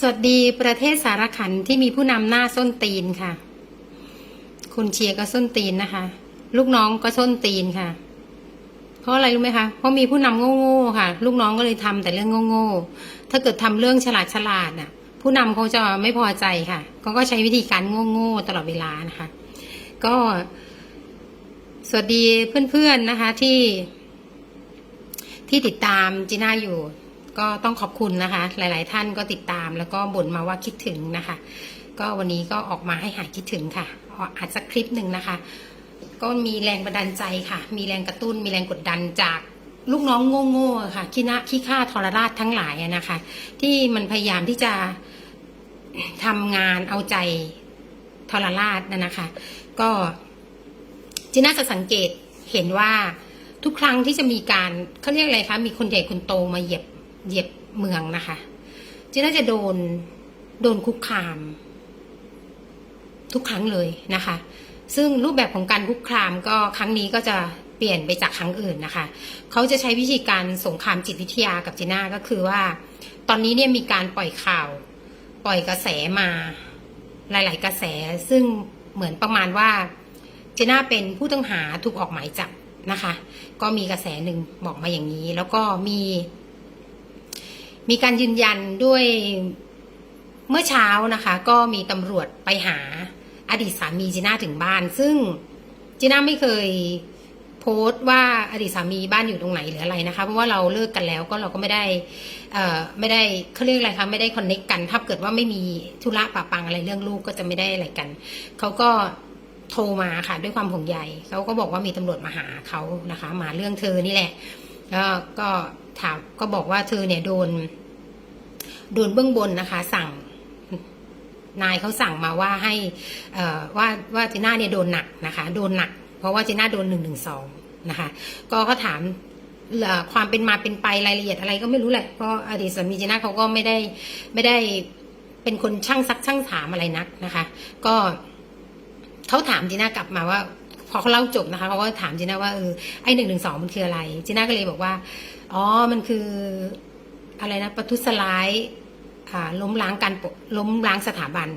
สวัสดีประเทศสารขันที่มีผู้นำหน้าส้นตีนค่ะ คุณเชียร์ก็ส้นตีนนะคะ ลูกน้องก็ส้นตีนค่ะ เพราะอะไรรู้ไหมคะเพราะมีผู้นำโง่ๆค่ะ ลูกน้องก็เลยทำแต่เรื่องโง่ๆถ้าเกิดทำเรื่องฉลาดฉลาดน่ะ ผู้นำเขาจะไม่พอใจค่ะเขาก็ใช้วิธีการโง่ๆตลอดเวลานะคะ ก็ สวัสดีเพื่อนๆนะคะที่ที่ติดตามจีน่าอยู่ ก็ต้องขอบคุณนะคะ หลาย ๆ ท่านก็ติดตาม แล้วก็บ่นมาว่าคิดถึงนะคะ ก็วันนี้ก็ออกมาให้หายคิดถึงค่ะอาจจะคลิปหนึ่งนะคะ ก็มีแรงบันดาลใจค่ะ มีแรงกระตุ้น มีแรงกดดันจากลูกน้องโง่ๆค่ะขี้น้าขี้ข้าทรราชทั้งหลายนะคะ ที่มันพยายามที่จะทำงานเอาใจทรราชนะนะคะ ก็จีน่าจะสังเกตเห็นว่าทุกครั้งที่จะมีการเขาเรียกอะไรคะมีคนใหญ่คนโตมาเหยียบ เหยียบเมืองนะคะจีน่าจะโดนโดนคุกคาม ทุกครั้งเลยนะคะ ซึ่งรูปแบบของการคุกคามก็ครั้งนี้ก็จะเปลี่ยนไปจากครั้งอื่นนะคะ เขาจะใช้วิธีการสงครามจิตวิทยากับจีน่าก็คือว่า ตอนนี้เนี่ยมีการปล่อยข่าว ปล่อยกระแสมาหลาย ๆ กระแส ซึ่งเหมือนประมาณว่าจีน่าเป็นผู้ต้องหาถูกออกหมายจับนะคะ ก็มีกระแสหนึ่งบอกมาอย่างนี้ แล้วก็มี มีการยืนยันด้วยเมื่อเช้านะคะ ก็มีตำรวจไปหาอดีตสามีจีน่าถึงบ้าน ซึ่งจีน่าไม่เคยโพสต์ว่าอดีตสามีบ้านอยู่ตรงไหนหรืออะไรนะคะ เพราะว่าเราเลิกกันแล้วก็เราก็ไม่ได้ไม่ได้เขาเรียกอะไรคะไม่ได้คอนเน็กกัน ถ้าเกิดว่าไม่มีธุระปะปังอะไรเรื่องลูกก็จะไม่ได้อะไรกันเขาก็โทรมาค่ะด้วยความห่วงใยเขาก็บอกว่ามีตำรวจมาหาเขานะคะ มาเรื่องเธอนี่แหละแล้วก็ ถามก็บอกว่าเธอเนี่ยโดน โดนเบื้องบนนะคะ สั่งนายเขาสั่งมาว่าให้ว่าว่าจีน่าเนี่ยโดนหนักนะคะ โดนหนัก เพราะว่าจีน่าโดนหนึ่งหนึ่งสองนะคะ ก็เขาถามความเป็นมาเป็นไปรายละเอียดอะไรก็ไม่รู้แหละเพราะอดีตสามีจีน่าเขาก็ไม่ได้ไม่ได้เป็นคนช่างซักช่างถามอะไรนักนะคะ ก็เขาถามจีน่ากลับมาว่า อเขาเล่าจบนะคะเขาก็ถามจีน่าว่าเออไอหนึ่งหนึ่งสองมันคืออะไรจีน่าก็เลยบอกว่าอ๋อมันคืออะไรนะประทุษร้ายอ่าล้มล้างการล้มล้างสถาบัน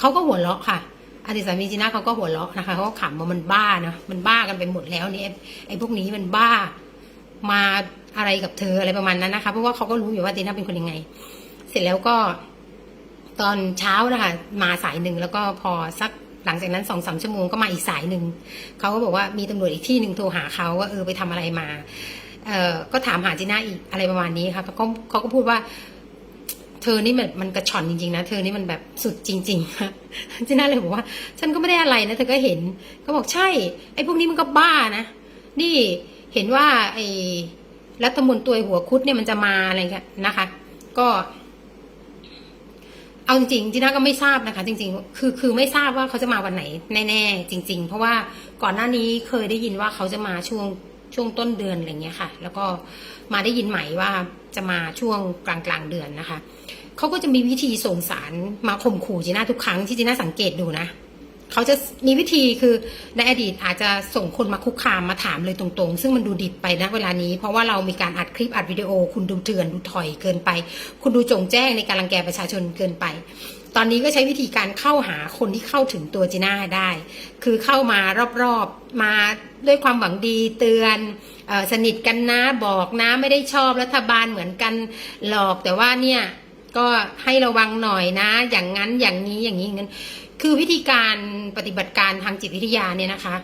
เขาก็หัวเราะค่ะอดีตสามีจีน่าเขาก็หัวเราะนะคะเขาก็ขำว่ามันบ้านะมันบ้ากันไปหมดแล้วเนี่ยไอ้พวกนี้มันบ้ามาอะไรกับเธออะไรประมาณนั้นนะคะ เพราะว่าเขาก็รู้อยู่ว่าจีน่าเป็นคนยังไง เสร็จแล้วก็ ตอนเช้านะคะ มาสายหนึ่งแล้วก็พอสัก หลังจากนั้นสองสามชั่วโมงก็มาอีกสายหนึ่งเขาก็บอกว่ามีตำรวจอีกที่หนึ่งโทรหาเขาว่าเออไปทำอะไรมาเอ่อก็ถามหาจีน่าอีกอะไรประมาณนี้ค่ะเขาก็เขาก็พูดว่า เธอนี่มันมันกระชอนจริงๆนะเธอนี่มันแบบสุดจริงๆค่ะจีน่าเลยบอกว่า ฉันก็ไม่ได้อะไรนะเธอก็เห็นก็บอกใช่ไอ้พวกนี้มันก็บ้านะนี่เห็นว่าไอ้รัฐมนตรีหัวคุดเนี่ยมันจะมาอะไรเงี้ยนะคะ ก็ เอาจริงๆจีน่าก็ไม่ทราบนะคะ จริง ๆ คือคือไม่ทราบว่าเขาจะมาวันไหนแน่ๆจริง ๆ เพราะว่าก่อนหน้านี้เคยได้ยินว่าเขาจะมาช่วงช่วงต้นเดือนอะไรเงี้ยค่ะ แล้วก็มาได้ยินใหม่ว่าจะมาช่วงกลางกลางเดือนนะคะเขาก็จะมีวิธีส่งสารมาข่มขู่จีน่าทุกครั้งที่จีน่าสังเกตดูนะ เขาจะมีวิธีคือในอดีตอาจจะส่งคนมาคุกคามมาถามเลยตรงๆ ซึ่งมันดูดิบไปนะเวลานี้ เพราะว่าเรามีการอัดคลิปอัดวิดีโอ คุณดูเถื่อนดูถอยเกินไป คุณดูจงแจ้งในการรังแกประชาชนเกินไป ตอนนี้ก็ใช้วิธีการเข้าหาคนที่เข้าถึงตัวจีน่าได้ คือเข้ามารอบๆมาด้วยความหวังดีเตือนออสนิทกันนะบอกนะไม่ได้ชอบรัฐบาลเหมือนกันหลอกแต่ว่าเนี่ยก็ให้ระวังหน่อยนะ อย่างนั้นอย่างนี้อย่างนี้อย่างนั้น คือวิธีการปฏิบัติการทางจิตวิทยาเนี่ยนะคะ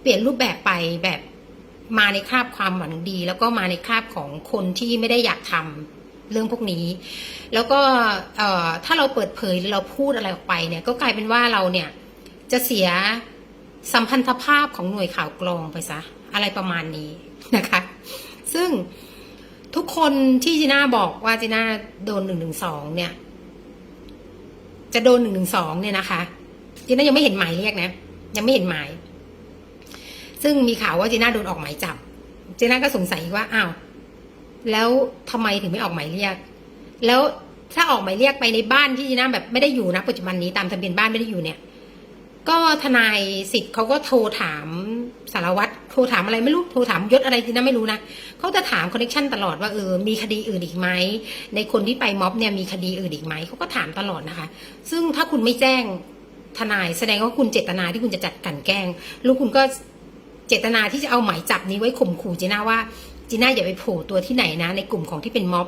เปลี่ยนรูปแบบไปแบบมาในคราบความหวังดี แล้วก็มาในคราบของคนที่ไม่ได้อยากทำเรื่องพวกนี้ แล้วก็ถ้าเราเปิดเผยหรือเราพูดอะไรออกไปเนี่ย ก็กลายเป็นว่าเราเนี่ยจะเสียสัมพันธภาพของหน่วยข่าวกรองไปซะอะไรประมาณนี้นะคะ ซึ่งทุกคนที่จีน่าบอกว่าจีน่าโดนหนึ่งหนึ่งสองเนี่ย จะโดนหนึ่งหนึ่งสองเนี่ยนะคะจีน่ายังไม่เห็นหมายเรียกนะ ยังไม่เห็นหมาย ซึ่งมีข่าวว่าจีน่าโดนออกหมายจับจีน่าก็สงสัยว่าอ้าวแล้วทำไมถึงไม่ออกหมายเรียก แล้วถ้าออกหมายเรียกไปในบ้านที่จีน่าแบบไม่ได้อยู่นะปัจจุบันนี้ตามทะเบียนบ้านไม่ได้อยู่เนี่ย ก็ทนายสิทธิ์เขาก็โทรถามสารวัตรโทรถามอะไรไม่รู้โทรถามยศอะไรจีน่าไม่รู้นะเขาจะถามคอนเนคชันตลอดว่าเออมีคดีอื่นอีกไหมในคนที่ไปม็อบเนี่ยมีคดีอื่นอีกไหมเขาก็ถามตลอดนะคะ ซึ่งถ้าคุณไม่แจ้งทนายแสดงว่าคุณเจตนาที่คุณจะจัดกันแกล้งลูกคุณก็เจตนาที่จะเอาหมายจับนี้ไว้ข่มขู่จีน่าว่าจีน่าอย่าไปโผล่ตัวที่ไหนนะ ในกลุ่มของที่เป็นม็อบ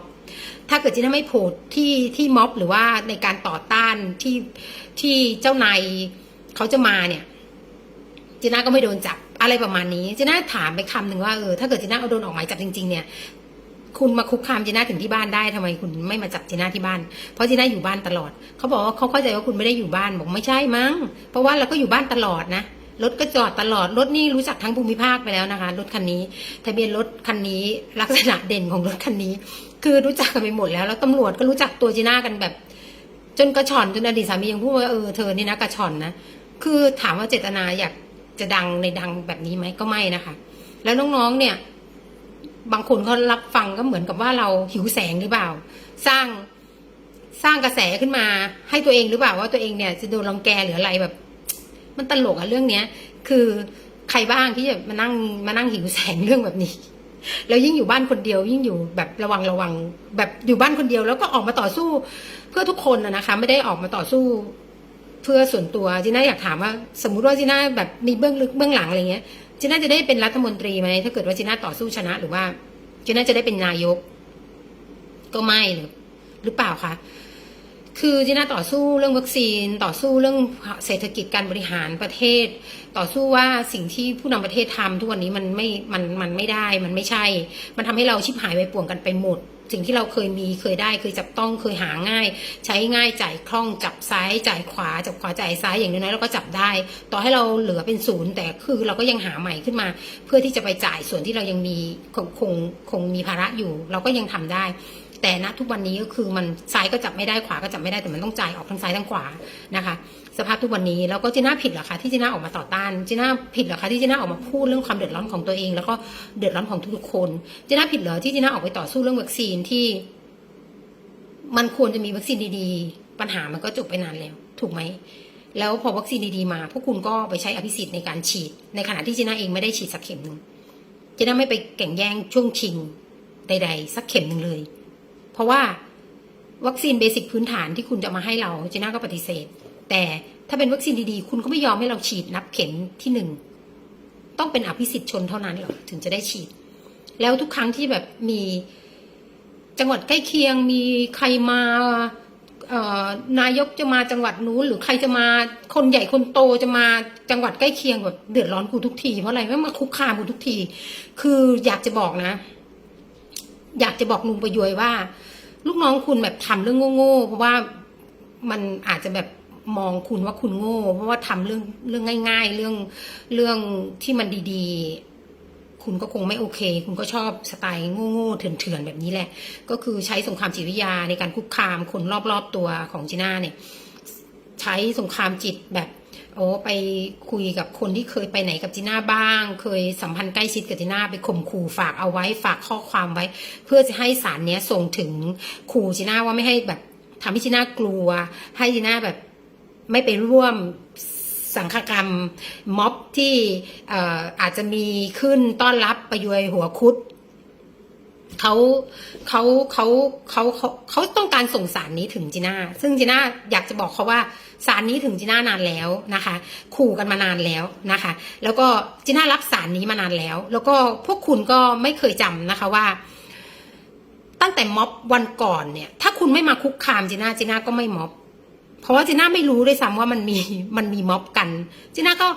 ถ้าเกิดจีน่าไม่โผล่ที่ที่ม็อบหรือว่าในการต่อต้านที่ที่เจ้านาย เขาจะมาเนี่ยจีน่าก็ไม่โดนจับอะไรประมาณนี้จีน่าถามไปคำหนึ่งว่าเออถ้าเกิดจีน่าเอาโดนออกหมายจับจริง ๆ เนี่ย คุณมาคุกคามจีน่าถึงที่บ้านได้ทำไมคุณไม่มาจับจีน่าที่บ้าน เพราะจีน่าอยู่บ้านตลอด เขาบอกว่าเขาเข้าใจว่าคุณไม่ได้อยู่บ้านบอกไม่ใช่มั้ง เพราะว่าเราก็อยู่บ้านตลอดนะรถก็จอดตลอดรถนี่รู้จักทั้งภูมิภาคไปแล้วนะคะรถคันนี้ ทะเบียนรถคันนี้ ลักษณะเด่นของรถคันนี้ คือรู้จักกันไปหมดแล้วแล้วตำรวจก็รู้จักตัวจีน่ากันแบบ จนกระชอนจนอดีตสามียังพูดว่าเออเธอนี่นะกระชอนนะ คือถามว่าเจตนาอยากจะดังในดังแบบนี้ไหมก็ไม่นะคะ แล้วน้องๆเนี่ย บางคนเขารับฟังก็เหมือนกับว่าเราหิวแสงหรือเปล่า สร้างสร้างกระแสขึ้นมาให้ตัวเองหรือเปล่าว่าตัวเองเนี่ยจะโดนรังแกหรืออะไรแบบ มันตลกอะเรื่องเนี้ย คือใครบ้างที่จะมานั่งมานั่งหิวแสงเรื่องแบบนี้ แล้วยิ่งอยู่บ้านคนเดียว ยิ่งอยู่แบบระวังระวัง แบบอยู่บ้านคนเดียวแล้วก็ออกมาต่อสู้ เพื่อทุกคนนะนะคะ ไม่ได้ออกมาต่อสู้ เพื่อส่วนตัวจีน่าอยากถามว่า สมมุติว่าจีน่าแบบมีเบื้องลึกเบื้องหลังอะไรเงี้ยจีน่าจะได้เป็นรัฐมนตรีไหมถ้าเกิดว่าจีน่าต่อสู้ชนะ หรือว่าจีน่าจะได้เป็นนายก ก็ไม่หรือหรือเปล่าคะคือจีน่าต่อสู้เรื่องวัคซีน ต่อสู้เรื่องเศรษฐกิจการบริหารประเทศ ต่อสู้ว่าสิ่งที่ผู้นำประเทศทำทุกวันนี้มันไม่มันมันไม่ได้มันไม่ใช่ มันทำให้เราชิบหายไปป่วงกันไปหมด สิ่งที่เราเคยมีเคยได้เคยจับต้องเคยหาง่าย ใช้ง่ายจ่ายคล่องจับซ้ายจ่ายขวาจับขวาจ่ายซ้ายอย่างน้อยๆเราก็จับได้ ต่อให้เราเหลือเป็นศูนย์แต่คือเราก็ยังหาใหม่ขึ้นมา เพื่อที่จะไปจ่ายส่วนที่เรายังมีคงคงคงมีภาระอยู่ เราก็ยังทำได้ แต่ณทุกวันนี้ก็คือมันซ้ายก็จับไม่ได้ขวาก็จับไม่ได้แต่มันต้องจ่ายออกทั้งซ้ายทั้งขวานะคะ สภาพทุกวันนี้แล้วก็จีน่าผิดเหรอคะที่จีน่าออกมาต่อต้านจีน่าผิดเหรอคะที่จีน่าออกมาพูดเรื่องความเดือดร้อนของตัวเอง แล้วก็เดือดร้อนของทุกๆคนจีน่าผิดเหรอที่จีน่าออกไปต่อสู้เรื่องวัคซีนที่ มันควรจะมีวัคซีนดี ๆ ปัญหามันก็จบไปนานแล้ว ถูกไหมแล้วพอวัคซีนดีๆมา พวกคุณก็ไปใช้อภิสิทธิ์ในการฉีด ในขณะที่จีน่าเองไม่ได้ฉีดสักเข็มหนึ่งจีน่าไม่ไปแข่งแย่งช่วงชิงใด ๆ สักเข็มหนึ่งเลย เพราะว่าวัคซีนเบสิกพื้นฐานที่คุณจะมาให้เราจีน่าก็ปฏิเสธ แต่ถ้าเป็นวัคซีนดีๆ คุณก็ไม่ยอมให้เราฉีดนับเข็มที่หนึ่งต้องเป็นอภิสิทธิ์ชนเท่านั้นหรอถึงจะได้ฉีด แล้วทุกครั้งที่แบบมีจังหวัดใกล้เคียงมีใครมาเนายกจะมาจังหวัดนู้น หรือใครจะมาคนใหญ่คนโตจะมาจังหวัดใกล้เคียงแบบเดือดร้อนกูทุกที เพราะอะไรไม่มาคุกคามกูทุกที คืออยากจะบอกนะ อยากจะบอกลุงประยวยว่า ลูกน้องคุณแบบทำเรื่องโง่ๆเพราะว่ามันอาจจะแบบ มองคุณว่าคุณโง่ เพราะว่าทำเรื่องเรื่องง่าย ๆ เรื่องเรื่องที่มันดีๆ คุณก็คงไม่โอเค คุณก็ชอบสไตล์โง่ๆเถื่อนๆแบบนี้แหละ ก็คือใช้สงครามจิตวิทยาในการคุกคามคนรอบๆตัวของจีน่าเนี่ย ใช้สงครามจิตแบบโอ้ไปคุยกับคนที่เคยไปไหนกับจีน่าบ้าง เคยสัมพันธ์ใกล้ชิดกับจีน่าไปข่มขู่ฝากเอาไว้ฝากข้อความไว้ เพื่อจะให้สารเนี้ยส่งถึงขู่จีน่าว่าไม่ให้แบบทำให้จีน่ากลัว ให้จีน่าแบบ ไม่ไปร่วมสังฆกรรมม็อบที่อ่อาจจะมีขึ้นต้อนรับประยวยหัวคุดเขาเขาเขาเขาเขาเขาต้องการส่งสารนี้ถึงจีน่า ซึ่งจีน่าอยากจะบอกเขาว่าสารนี้ถึงจีน่านานแล้วนะคะ ขู่กันมานานแล้วนะคะ แล้วก็จีน่ารับสารนี้มานานแล้ว แล้วก็พวกคุณก็ไม่เคยจำนะคะว่า ตั้งแต่ม็อบวันก่อนเนี่ย ถ้าคุณไม่มาคุกคามจีน่าจีน่าก็ไม่ม็อบ เพราะว่าจีน่าไม่รู้ด้วยซ้ำว่ามันมีมันมีม็อบกันจีน่าก็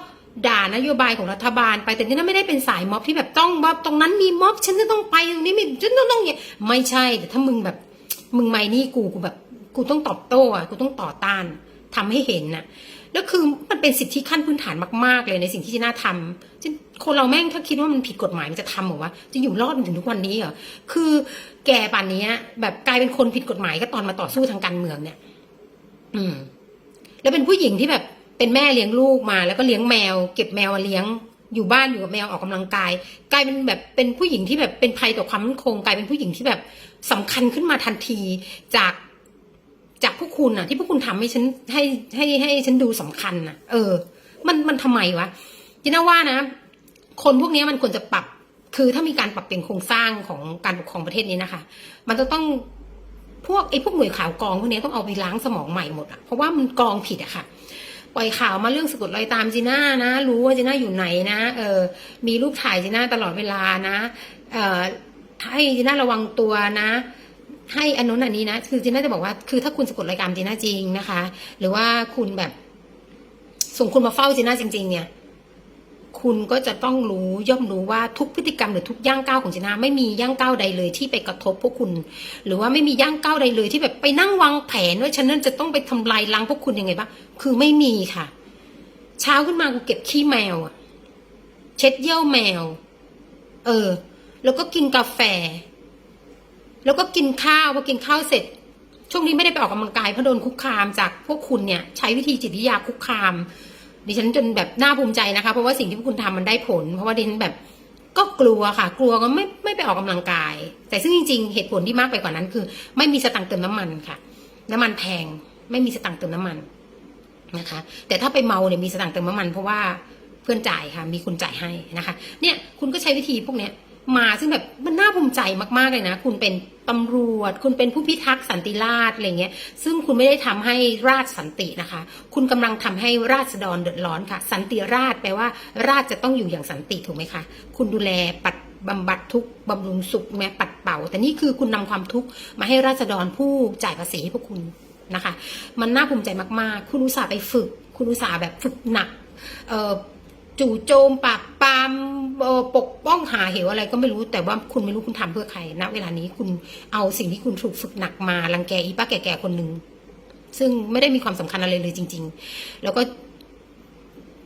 ด่านโยบายของรัฐบาลไปแต่จีน่าไม่ได้เป็นสายม็อบที่แบบต้องว่าตรงนั้นมีม็อบฉันจะต้องไปตรงนี้ม่ฉันต้องต้องอย่างไม่ใช่แต่ถ้ามึงแบบมึงไม่นี่กูกูแบบ กูต้องตอบโต้อะกูต้องต่อต้านทำให้เห็นน่ะแล้วคือมันเป็นสิทธิขั้นพื้นฐานมาก ๆ เลยในสิ่งที่จีน่าทำจนคนเราแม่งถ้าคิดว่ามันผิดกฎหมายมันจะทำเหรอวะจะอยู่รอดมาถึงทุกวันนี้เหรอคือแกป่านนี้แบบกลายเป็นคนผิดกฎหมายก็ตอนมาต่อสู้ทางการเมืองเนี่ย อืม แล้วเป็นผู้หญิงที่แบบเป็นแม่เลี้ยงลูกมา แล้วก็เลี้ยงแมว เก็บแมวมาเลี้ยง อยู่บ้านอยู่กับแมวออกกำลังกาย กลายเป็นแบบเป็นผู้หญิงที่แบบเป็นภัยต่อความมั่นคง กลายเป็นผู้หญิงที่แบบสำคัญขึ้นมาทันทีจากจากพวกคุณน่ะที่พวกคุณทำให้ฉันให้ให้ให้ฉันดูสำคัญน่ะเออ มันมันทำไมวะจีน่าว่านะ คนพวกนี้มันควรจะปรับ คือถ้ามีการปรับเปลี่ยนโครงสร้างของการปกครองประเทศนี้นะคะ มันจะต้อง พวกไอ้พวกหน่วยข่าวกองพวกนี้ต้องเอาไปล้างสมองใหม่หมดอะเพราะว่ามันกองผิดอะค่ะ ปล่อยข่าวมาเรื่องสะกดรอยตามจีน่านะ รู้ว่าจีน่าอยู่ไหนนะเออมีรูปถ่ายจีน่าตลอดเวลานะเออให้จีน่าระวังตัวนะให้อันนู้นอันนี้นะ คือจีน่าจะบอกว่า คือถ้าคุณสะกดรายการจีน่าจริงนะคะ หรือว่าคุณแบบส่งคนมาเฝ้าจีน่าจริง ๆ เนี่ย คุณก็จะต้องรู้ย่อมรู้ว่าทุกพฤติกรรมหรือทุกย่างก้าวของจีน่าไม่มีย่างก้าวใดเลยที่ไปกระทบพวกคุณ หรือว่าไม่มีย่างก้าวใดเลยที่แบบไปนั่งวางแผนว่าฉันนั่นจะต้องไปทำลายล้างพวกคุณยังไงบ้างคือไม่มีค่ะ เช้าขึ้นมากูเก็บขี้แมวอะเช็ดเยี่ยวแมว เออ แล้วก็กินกาแฟ แล้วก็กินข้าวพอกินข้าวเสร็จช่วงนี้ไม่ได้ไปออกกำลังกายเพราะโดนคุกคามจากพวกคุณเนี่ย ใช้วิธีจิตวิทยาคุกคาม ดิฉันจนแบบน่าภูมิใจนะคะ เพราะว่าสิ่งที่พวกคุณทำมันได้ผล เพราะว่าดิฉันแบบก็กลัวค่ะ กลัวก็ไม่ไม่ไปออกกำลังกาย แต่ซึ่งจริง ๆ เหตุผลที่มากไปกว่านั้น คือ ไม่มีสตังค์เติมน้ำมันค่ะ น้ำมันแพง ไม่มีสตังค์เติมน้ำมันนะคะ แต่ถ้าไปเมาเนี่ยมีสตังค์เติมน้ำมันเพราะว่าเพื่อนจ่ายค่ะ มีคุณจ่ายให้นะคะ เนี่ยคุณก็ใช้วิธีพวกเนี้ย มาซึ่งแบบมันน่าภูมิใจมากๆเลยนะ คุณเป็นตำรวจ คุณเป็นผู้พิทักษ์สันติราษฎร์อะไรเงี้ย ซึ่งคุณไม่ได้ทำให้ราชสันตินะคะ คุณกำลังทำให้ราษฎรเดือดร้อนค่ะ สันติราษฎร์แปลว่า ราชจะต้องอยู่อย่างสันติถูกไหมคะ คุณดูแลปัดบำบัดทุกบำรุงสุขแม้ปัดเป่า แต่นี่คือคุณนำความทุกข์มาให้ราษฎรผู้จ่ายภาษีให้พวกคุณนะคะ มันน่าภูมิใจมากๆ คุณอุตส่าห์ไปฝึก คุณอุตส่าห์แบบฝึกหนักเอ่อ จู่โจมปราบปรามปกป้องหาเหวอะไรก็ไม่รู้แต่ว่าคุณไม่รู้คุณทำเพื่อใครณเวลานี้คุณเอาสิ่งที่คุณถูกฝึกหนักมารังแกอีป้าแก่ๆคนหนึ่งซึ่งไม่ได้มีความสำคัญอะไรเลยจริง ๆ แล้วก็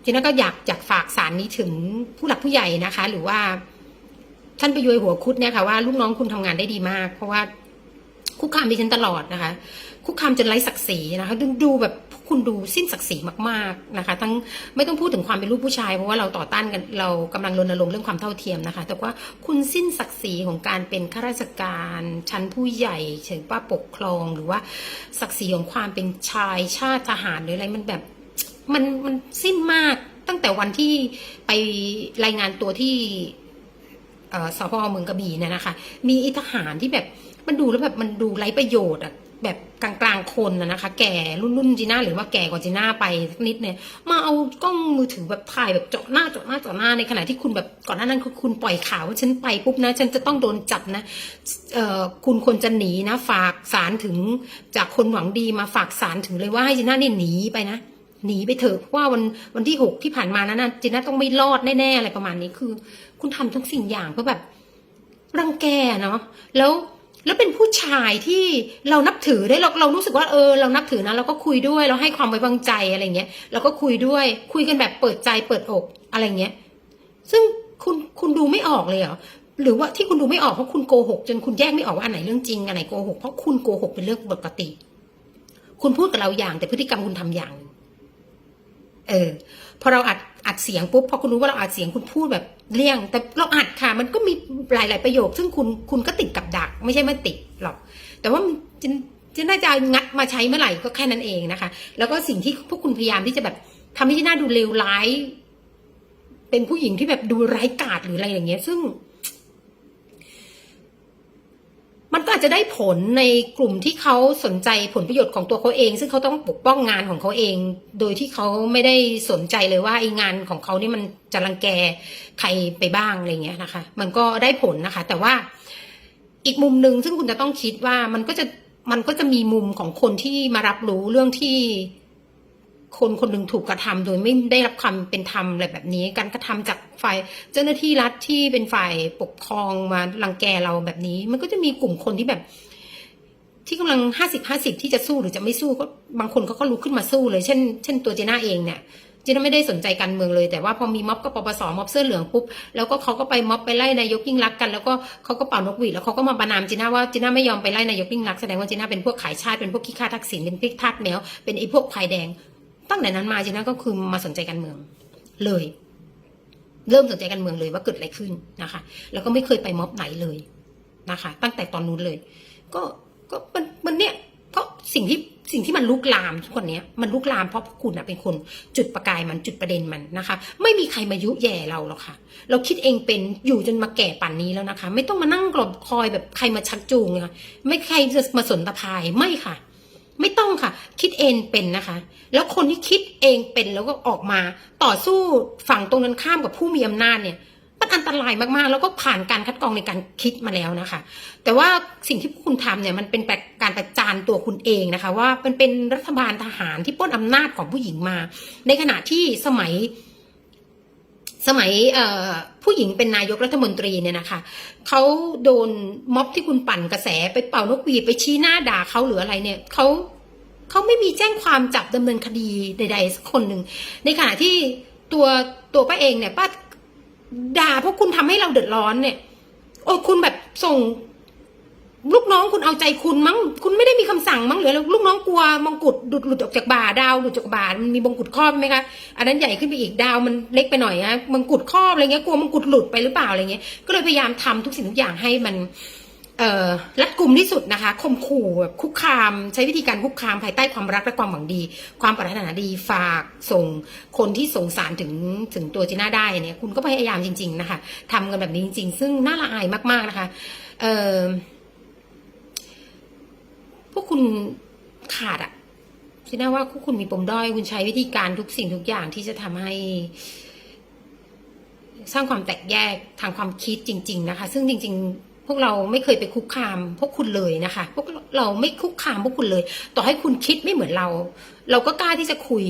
ทีนั้นก็อยากอยากฝากสารนี้ถึงผู้หลักผู้ใหญ่นะคะ หรือว่าท่านไปยุยหัวคุดเนี่ยค่ะว่าลูกน้องคุณทำงานได้ดีมาก เพราะว่าคุกคามดิฉันตลอดนะคะ คุกคามจนไร้ศักดิ์ศรีนะคะดูดูแบบ คุณดูสิ้นศักดิ์ศรีมากๆนะคะ ทั้งไม่ต้องพูดถึงความเป็นลูกผู้ชายเพราะว่าเราต่อต้านกันเรากำลังรณรงค์เรื่องความเท่าเทียมนะคะ แต่ว่าคุณสิ้นศักดิ์ศรีของการเป็นข้าราชการชั้นผู้ใหญ่เชิงว่าปกครอง หรือว่าศักดิ์ศรีของความเป็นชายชาติทหารหรืออะไรมันแบบมันมันสิ้นมากตั้งแต่วันที่ไปรายงานตัวที่สพเมืองกระบี่เนี่ยนะคะ มีอ้ทหารที่แบบมันดูแล้วแบบมันดูไร้ประโยชน์อะ แบบกลางๆคนนะนะคะ แก่รุ่นรุ่นจีน่าหรือว่าแก่กว่าจีน่าไปสักนิดเนี่ยมาเอากล้องมือถือแบบถ่ายแบบเจาะหน้าเจาะหน้าเจาะหน้าในขณะที่คุณแบบก่อนหน้านั้นคือคุณปล่อยข่าวว่าฉันไปปุ๊บนะ ฉันจะต้องโดนจับนะเอ่อคุณควรจะหนีนะ ฝากสารถึงจากคนหวังดีมาฝากสารถึงเลยว่าให้จีน่าเนี่ยหนีไปนะหนีไปเถอะเพราะว่าวันวันที่หกที่ผ่านมานั้นนะจีน่าต้องไม่รอดแน่ๆอะไรประมาณนี้คือ คุณทำทุกสิ่งอย่างเพื่อแบบรังแกเนาะแล้ว แล้วเป็นผู้ชายที่เรานับถือได้เราเรารู้สึกว่าเออ เรานับถือนะเราก็คุยด้วย เราให้ความไว้วางใจอะไรเงี้ยเราก็คุยด้วย คุยกันแบบเปิดใจเปิดอกอะไรเงี้ย ซึ่งคุณคุณดูไม่ออกเลยเหรอหรือว่าที่คุณดูไม่ออกเพราะคุณโกหก จนคุณแยกไม่ออกว่าอันไหนเรื่องจริงอันไหนโกหกเพราะคุณโกหกเป็นเรื่องปกติ คุณพูดกับเราอย่าง แต่พฤติกรรมคุณทำอย่าง เออพอเราอัด อัดเสียงปุ๊บพอคุณรู้ว่าเราอัดเสียงคุณพูดแบบเลี่ยง แต่เราอัดค่ะ มันก็มีหลาย ๆประโยค ซึ่งคุณคุณก็ติดกับดัก ไม่ใช่ไม่ติดหรอก แต่ว่ามันจะจะน่าจะงัดมาใช้เมื่อไหร่ก็แค่นั้นเองนะคะ แล้วก็สิ่งที่พวกคุณพยายามที่จะแบบทำให้หน้าดูเลวร้าย เป็นผู้หญิงที่แบบดูไร้กาจหรืออะไรอย่างเงี้ย ซึ่ง มันก็อาจจะได้ผลในกลุ่มที่เขาสนใจผลประโยชน์ของตัวเขาเอง ซึ่งเขาต้องปกป้องงานของเขาเอง โดยที่เขาไม่ได้สนใจเลยว่าไอ้งานของเขานี่มันจะรังแกใครไปบ้างอะไรเงี้ยนะคะ มันก็ได้ผลนะคะ แต่ว่าอีกมุมหนึ่งซึ่งคุณจะต้องคิดว่ามันก็จะมันก็จะมีมุมของคนที่มารับรู้เรื่องที่ คนคนหนึ่งถูกกระทำโดยไม่ได้รับความเป็นธรรมอะไรแบบนี้ การกระทำจากฝ่ายเจ้าหน้าที่รัฐที่เป็นฝ่ายปกครองมารังแกเราแบบนี้ มันก็จะมีกลุ่มคนที่แบบ ที่กำลังห้าสิบห้าสิบที่จะสู้หรือจะไม่สู้ก็บางคนเขาก็ลุกขึ้นมาสู้เลย เช่น เช่นตัวเจน่าเองเนี่ยเจน่าไม่ได้สนใจการเมืองเลย แต่ว่าพอมีม็อบก็ปปสม็อบเสื้อเหลืองปุ๊บแล้วก็เขาก็ไปม็อบไปไล่นายกยิ่งรักกัน แล้วก็เขาก็เป่านกหวีดแล้วเขาก็มาประนามจีน่าว่าจีน่าไม่ยอมไปไล่นายกยิ่งรักแสดงว่าจีน่าเป็นพวกขายชาติเป็นพวกขี้ข้าทักษิณเป็นพวกทาสแมวเป็นไอ้พวกพายแดง ตั้งแต่นั้นมาจีน่าก็คือมาสนใจการเมืองเลย เริ่มสนใจการเมืองเลยว่าเกิดอะไรขึ้นนะคะ แล้วก็ไม่เคยไปม็อบไหนเลยนะคะ ตั้งแต่ตอนนู้นเลย ก็ก็มันมันเนี่ยเพราะสิ่งที่สิ่งที่มันลุกลามทุกวันเนี้ยมันลุกลามเพราะพวกคุณนะเป็นคนจุดประกายมันจุดประเด็นมันนะคะ ไม่มีใครมายุแย่เราหรอกค่ะ เราคิดเองเป็นอยู่จนมาแก่ป่านนี้แล้วนะคะ ไม่ต้องมานั่งกลบคอยแบบใครมาชักจูงนะคะไม่ใครจะมาสนตะพายไม่ค่ะ ไม่ต้องค่ะ คิดเองเป็นนะคะ แล้วคนที่คิดเองเป็นแล้วก็ออกมาต่อสู้ฝั่งตรงกันข้ามกับผู้มีอำนาจเนี่ยมันอันตรายมากๆ แล้วก็ผ่านการคัดกรองในการคิดมาแล้วนะคะ แต่ว่าสิ่งที่คุณทำเนี่ยมันเป็นแบบการประจานตัวคุณเองนะคะ ว่ามันเป็นรัฐบาลทหารที่ปล้นอำนาจของผู้หญิงมา ในขณะที่สมัย สมัยผู้หญิงเป็นนายกรัฐมนตรีเนี่ยนะคะเขาโดนม็อบที่คุณปั่นกระแสไปเป่านกหวีดไปชี้หน้าด่าเขาหรืออะไรเนี่ยเขาเขาไม่มีแจ้งความจับดำเนินคดีใดๆสักคนหนึ่งในขณะที่ตัวตัวป้าเองเนี่ยป้าด่าพวกคุณทำให้เราเดือดร้อนเนี่ยโอ้คุณแบบส่ง ลูกน้องคุณเอาใจคุณมั้งคุณไม่ได้มีคำสั่งมั้งหรือลูกน้องกลัวมงกุฎหลุดหลุดออกจากบ่าดาวหลุดจากบ่ามันมีมงกุฎครอบไหมคะอันนั้นใหญ่ขึ้นไปอีกดาวมันเล็กไปหน่อยฮะมงกุฎครอบอะไรเงี้ยกลัวมงกุฎหลุดไปหรือเปล่าอะไรเงี้ยก็เลยพยายามทำทุกสิ่งทุกอย่างให้มันเอ่อรัดกุมที่สุดนะคะข่มขู่แบบคุกคาม ใช้วิธีการคุกคามภายใต้ความรักและความหวังดี ความปรารถนาดีฝากส่งคนที่สงสารถึงถึงตัวจีน่าได้เนี่ยคุณก็พยายามจริง ๆนะคะทำกันแบบนี้จริง ๆ ซึ่งน่าละอายมากๆนะคะ เอ่อ พวกคุณขาดอะคิดนะว่าพวกคุณมีปมด้อยคุณใช้วิธีการทุกสิ่งทุกอย่างที่จะทำให้ สร้างความแตกแยกทางความคิดจริง ๆ นะคะ ซึ่งจริง ๆ พวกเราไม่เคยไปคุกคาม พวกคุณเลยนะคะ พวกเราไม่คุกคามพวกคุณเลย ต่อให้คุณคิดไม่เหมือนเรา เราก็กล้าที่จะคุย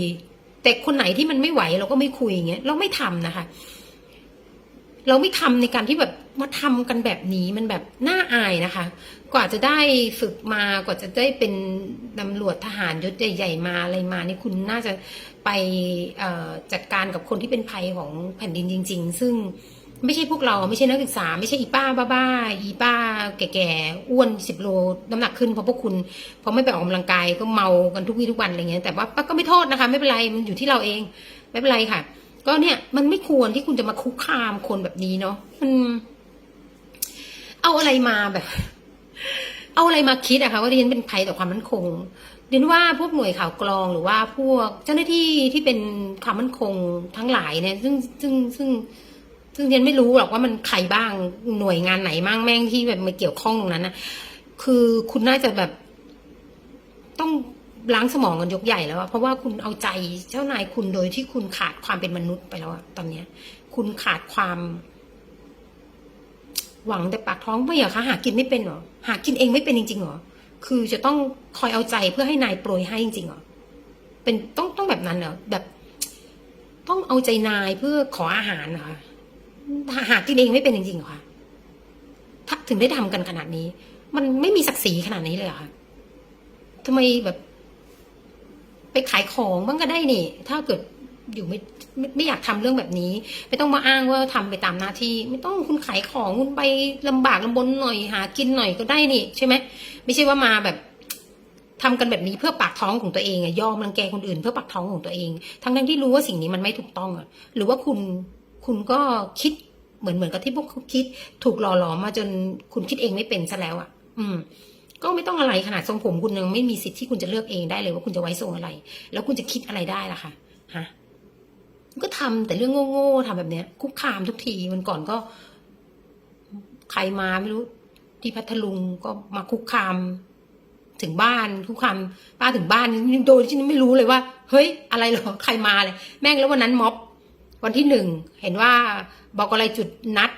แต่คนไหนที่มันไม่ไหว เราก็ไม่คุยอย่างเงี้ยเราไม่ทำนะคะ เราไม่ทำในการที่แบบ มาทำกันแบบนี้มันแบบน่าอายนะคะ กว่าจะได้ฝึกมากว่าจะได้เป็นตำรวจทหารยศใหญ่ ๆ มาอะไรมานี่คุณน่าจะไปจัดการกับคนที่เป็นภัยของแผ่นดินจริง ๆ ซึ่งไม่ใช่พวกเราไม่ใช่นักศึกษา ไม่ใช่อีป้าบ้าๆอีป้า แก่ๆอ้วนสิบโลน้ำหนักขึ้นเพราะพวกคุณเพราะไม่ไปออกกำลังกายก็เมากันทุกวี่ทุกวันอะไรเงี้ยแต่ว่าป้าก็ไม่โทษนะคะ ไม่เป็นไรมันอยู่ที่เราเองไม่เป็นไรค่ะ ก็เนี่ยมันไม่ควรที่คุณจะมาคุกคามคนแบบนี้เนาะมัน เอาอะไรมาแบบ เอาอะไรมาคิดอะคะว่าดิฉันเป็นภัยต่อความมั่นคงดิฉันว่าพวกหน่วยข่าวกรองหรือว่าพวกเจ้าหน้าที่ที่เป็นความมั่นคงทั้งหลายเนี่ย ซึ่งซึ่งซึ่งซึ่งดิฉันไม่รู้หรอกว่ามันใครบ้างหน่วยงานไหนบ้างแม่งที่แบบมาเกี่ยวข้องตรงนั้นนะคือคุณน่าจะแบบ ต้องล้างสมองกันยกใหญ่แล้วอะเพราะว่าคุณเอาใจเจ้านายคุณโดยที่คุณขาดความเป็นมนุษย์ไปแล้วอะตอนเนี้ย คุณขาดความ หวังแต่ปากท้องไม่เหรอคะหากินไม่เป็นเหรอหากินเองไม่เป็นจริงๆเหรอคือจะต้องคอยเอาใจเพื่อให้นายโปรยให้จริงๆเหรอเป็นต้องต้องแบบนั้นเหรอแบบ ต้องเอาใจนายเพื่อขออาหารเหรอหากินเองไม่เป็นจริงๆเหรอคะถ้าถึงได้ทำกันขนาดนี้ มันไม่มีศักดิ์ศรีขนาดนี้เลยเหรอคะทำไมแบบ ไปขายของบ้างก็ได้นี่ ถ้าเกิดอยู่ไม่ ไม่ไม่อยากทำเรื่องแบบนี้ ไม่ต้องมาอ้างว่าทำไปตามหน้าที่ ไม่ต้องคุณขายของคุณไปลำบากลำบนหน่อยหากินหน่อยก็ได้นี่ใช่ไหมไม่ใช่ว่ามาแบบทำกันแบบนี้เพื่อปากท้องของตัวเองอะยอมรังแกคนอื่น เพื่อปากท้องของตัวเอง ทั้งทั้งที่รู้ว่าสิ่งนี้มันไม่ถูกต้องอะหรือว่าคุณคุณก็คิดเหมือนเหมือนกับที่พวกเขาคิด ถูกหล่อหลอมมาจนคุณคิดเองไม่เป็นซะแล้วอะอืม ก็ไม่ต้องอะไรขนาดทรงผมคุณยังไม่มีสิทธิ์ที่คุณจะเลือกเองได้เลยว่าคุณจะไว้ทรงอะไร แล้วคุณจะคิดอะไรได้ล่ะคะฮะ ก็ทำแต่เรื่องโง่ๆทำแบบเนี้ย คุกคามทุกทีมันก่อนก็ ใครมาไม่รู้ ที่พัทลุงก็มาคุกคาม ถึงบ้านคุกคามป้าถึงบ้านโดยที่ไม่รู้เลยว่า เฮ้ย อะไรเหรอใครมาเลยแม่งแล้ววันนั้นม็อบวันที่หนึ่งเห็นว่าบอกอะไรจุดนัด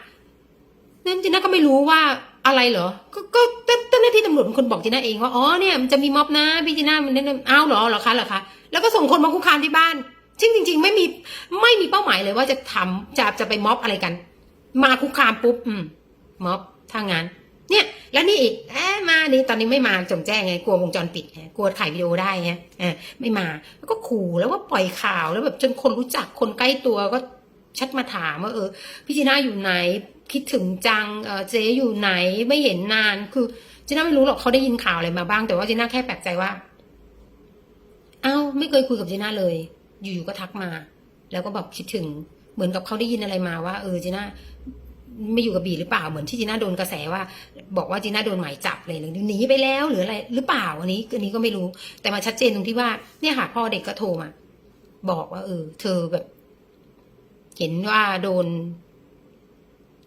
นั่นจีน่าก็ไม่รู้ว่าอะไรเหรอ ก็ก็เจ้าหน้าที่ตำรวจเป็นคนบอกจีน่าเองว่า อ๋อเนี่ยมันจะมีม็อบนะพี่จีน่ามันนั่นอ้าวเหรอเหรอคะเหรอคะ แล้วก็ส่งคนมาคุกคามที่บ้าน ซึ่งจริง ๆ ไม่มีไม่มีเป้าหมายเลยว่าจะทำจะจะไปม็อบอะไรกัน มาคุกคามปุ๊บ อืมม็อบถ้างานเนี่ย แล้วนี่อีกแอมานี่ตอนนี้ไม่มาจงแจ้งไงกลัววงจรปิดไงกลัวถ่ายวิดีโอได้ไงเออไม่มาแล้วก็ขู่แล้วก็ปล่อยข่าวแล้วแบบจนคนรู้จักคนใกล้ตัวก็ชัดมาถามว่าเออพี่จีน่าอยู่ไหน คิดถึงจังเออเจ๊อยู่ไหนไม่เห็นนาน คือจีน่าไม่รู้หรอกเขาได้ยินข่าวอะไรมาบ้าง แต่ว่าจีน่าแค่แปลกใจว่า เอ้าไม่เคยคุยกับจีน่าเลย อยู่ๆก็ทักมา แล้วก็บอกคิดถึง เหมือนกับเขาได้ยินอะไรมาว่า เออจีน่าไม่อยู่กับบีหรือเปล่าเหมือนที่จีน่าโดนกระแสว่า บอกว่าจีน่าโดนหมายจับเลยหรือหนีไปแล้วหรืออะไร หรือเปล่าอันนี้อันนี้ก็ไม่รู้ แต่มาชัดเจนตรงที่ว่าเนี่ยค่ะพ่อเด็กก็โทรมา บอกว่า เออ เธอแบบ เห็นว่าโดน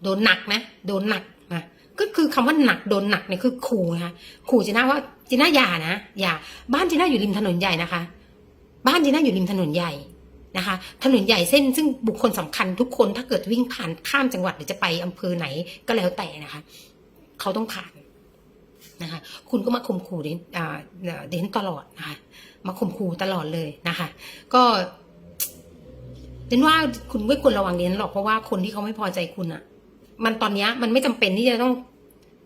โดนหนักนะโดนหนักนะก็คือคำว่าหนักโดนหนักเนี่ยคือขู่นะคะขู่จีน่าว่าจีน่าอย่านะอย่า บ้านจีน่าอยู่ริมถนนใหญ่นะคะ บ้านจีน่าอยู่ริมถนนใหญ่นะคะ ถนนใหญ่เส้นซึ่งบุคคลสำคัญทุกคนถ้าเกิดวิ่งผ่านข้ามจังหวัดหรือจะไปอำเภอไหนก็แล้วแต่นะคะ เขาต้องผ่านนะคะ คุณก็มาข่มขู่เดนอ่าเดนตลอดนะคะ มาข่มขู่ตลอดเลยนะคะ ก็เดนว่าคุณไม่ควรระวังเดนหรอกเพราะว่าคนที่เขาไม่พอใจคุณอะมันตอนนี้มันไม่จำเป็นที่จะต้อง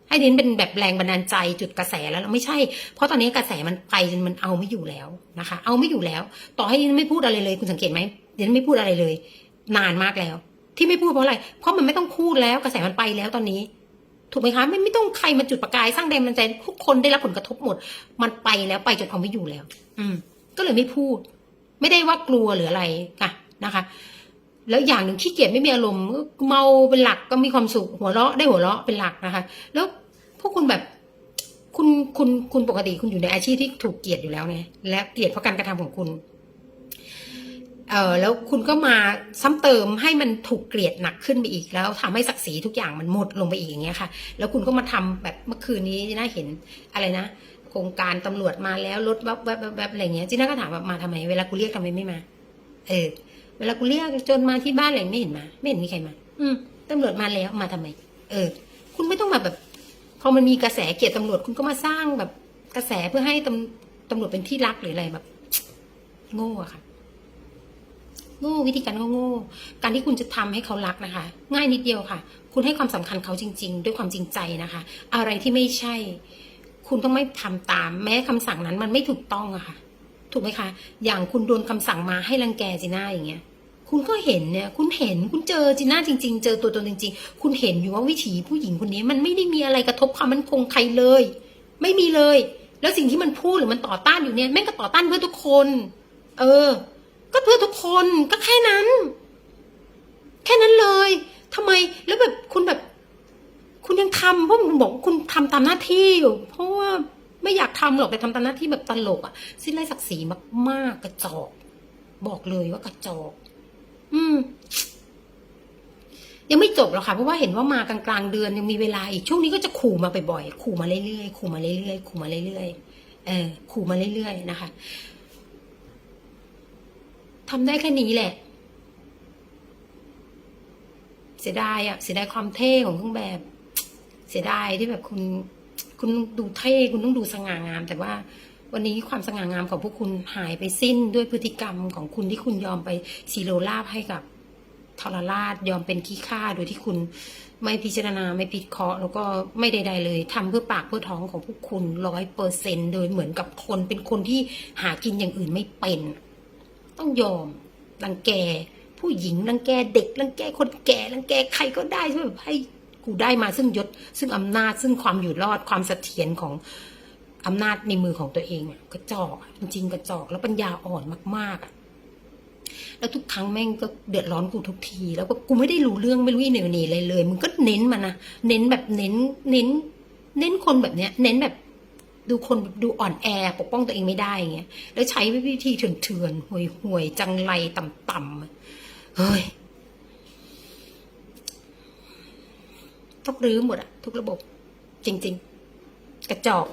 ให้เดนเป็นแบบแรงบันดาลใจจุดกระแสแล้วไม่ใช่ เพราะตอนนี้กระแสมันไปจนมันเอาไม่อยู่แล้วนะคะ เอาไม่อยู่แล้ว ต่อให้เดนไม่พูดอะไรเลยคุณสังเกตไหมเดนไม่พูดอะไรเลย นานมากแล้ว ที่ไม่พูดเพราะอะไร เพราะมันไม่ต้องพูดแล้วกระแสมันไปแล้วตอนนี้ ถูกไหมคะไม่ไม่ต้องใครมาจุดประกายสร้างแรงบันดาลใจทุกคนได้รับผลกระทบหมด มันไปแล้วไปจนเอาไม่อยู่แล้ว อืม ก็เลยไม่พูด ไม่ได้ว่ากลัวหรืออะไรค่ะนะคะ แล้วอย่างหนึ่งขี้เกียจไม่มีอารมณ์เมาเป็นหลักก็มีความสุขหัวเราะได้หัวเราะเป็นหลักนะคะ แล้วพวกคุณแบบคุณคุณคุณปกติคุณอยู่ในอาชีพที่ถูกเกลียดอยู่แล้วไงและเกลียดเพราะการกระทำของคุณเออแล้วคุณก็มาซ้ำเติมให้มันถูกเกลียดหนักขึ้นไปอีกแล้วทำให้ศักดิ์ศรีทุกอย่างมันหมดลงไปอีกอย่างเงี้ยค่ะ แล้วคุณก็มาทำแบบเมื่อคืนนี้น่าเห็นอะไรนะโครงการตำรวจมาแล้วรถแวบแวบแวบอะไรเงี้ยจีน่าก็ถามว่ามาทำไม เวลากูเรียกทำไมไม่มา เออ วลากูเรียกจนมาที่บ้านอะไรไม่เห็นมา ไม่เห็นมีใครมา อืมตำรวจมาแล้วมาทำไม เออ คุณไม่ต้องมาแบบ พอมันมีกระแสเกลียดตำรวจคุณก็มาสร้างแบบกระแสเพื่อให้ตำตำรวจเป็นที่รักหรืออะไรแบบ โง่อะค่ะ โง่วิธีการโง่การที่คุณจะทำให้เขารักนะคะ ง่ายนิดเดียวค่ะ คุณให้ความสำคัญเขาจริง ๆ ด้วยความจริงใจนะคะ อะไรที่ไม่ใช่ คุณต้องไม่ทำตาม แม้คำสั่งนั้นมันไม่ถูกต้องอะค่ะ ถูกไหมคะ อย่างคุณโดนคำสั่งมาให้รังแกจีน่าอย่างเงี้ย คุณก็เห็นเนี่ย คุณเห็นคุณเจอจีน่าจริง ๆ เจอตัวตนจริง ๆ คุณเห็นอยู่ว่าวิถีผู้หญิงคนนี้มันไม่ได้มีอะไรกระทบความมั่นคงใครเลย ไม่มีเลย แล้วสิ่งที่มันพูดหรือมันต่อต้านอยู่เนี่ยแม่งก็ต่อต้านเพื่อทุกคน เออ ก็เพื่อทุกคนก็แค่นั้น แค่นั้นเลยทำไมแล้วแบบคุณแบบ คุณยังทำเพราะคุณบอกว่าคุณทำตามหน้าที่อยู่เพราะว่าไม่อยากทำหรอกแต่ทำตามหน้าที่แบบตลกอะ่ะสิ้นไร้ศักดิ์ศรีมากๆกระจอก บอกเลยว่ากระจอก อืม ยังไม่จบหรอกค่ะ เพราะว่าเห็นว่ามากลางๆเดือนยังมีเวลาอีกช่วงนี้ก็จะขู่มาบ่อยๆขู่มาเรื่อยๆขู่มาเรื่อยๆขู่มาเรื่อยๆเออขู่มาเรื่อยๆนะคะทำได้แค่นี้แหละ เสียดายอะ เสียดายความเท่ของเครื่องแบบ เสียดายที่แบบคุณ คุณดูเท่คุณต้องดูสง่างาม แต่ว่า วันนี้ความสง่างามของพวกคุณหายไปสิ้นด้วยพฤติกรรมของคุณที่คุณยอมไปซีโรลาบให้กับทรราชยอมเป็นขี้ข้าโดยที่คุณไม่พิจารณาไม่พิเคราะห์แล้วก็ไม่ใดๆเลยทำเพื่อปากเพื่อท้องของพวกคุณร้อยเปอร์เซนโดยเหมือนกับคนเป็นคนที่หากินอย่างอื่นไม่เป็น ต้องยอมรังแก ผู้หญิงรังแกเด็กรังแกคนแก่รังแกใครก็ได้ที่แบบให้กูได้มาซึ่งยศซึ่งอำนาจซึ่งความอยู่รอดความเสถียรของ อำนาจในมือของตัวเองอะกระจอกจริง ๆ กระจอกแล้วปัญญาอ่อนมากๆอะแล้วทุกครั้งแม่งก็เดือดร้อนกูทุกที แล้วก็กูไม่ได้รู้เรื่องไม่รู้อีเหนี่ยวนี่เลยเลย มึงก็เน้นมานะเน้นแบบเน้น เน้น เน้นคนแบบเนี้ย เน้นแบบดูคนดูอ่อนแอปกป้องตัวเองไม่ได้อย่างเงี้ยแล้วใช้วิธีเถื่อนๆห่วยห่วยๆจังไรต่ำๆเฮ้ยต้องรื้อหมดอะทุกระบบ จริง ๆ กระจอก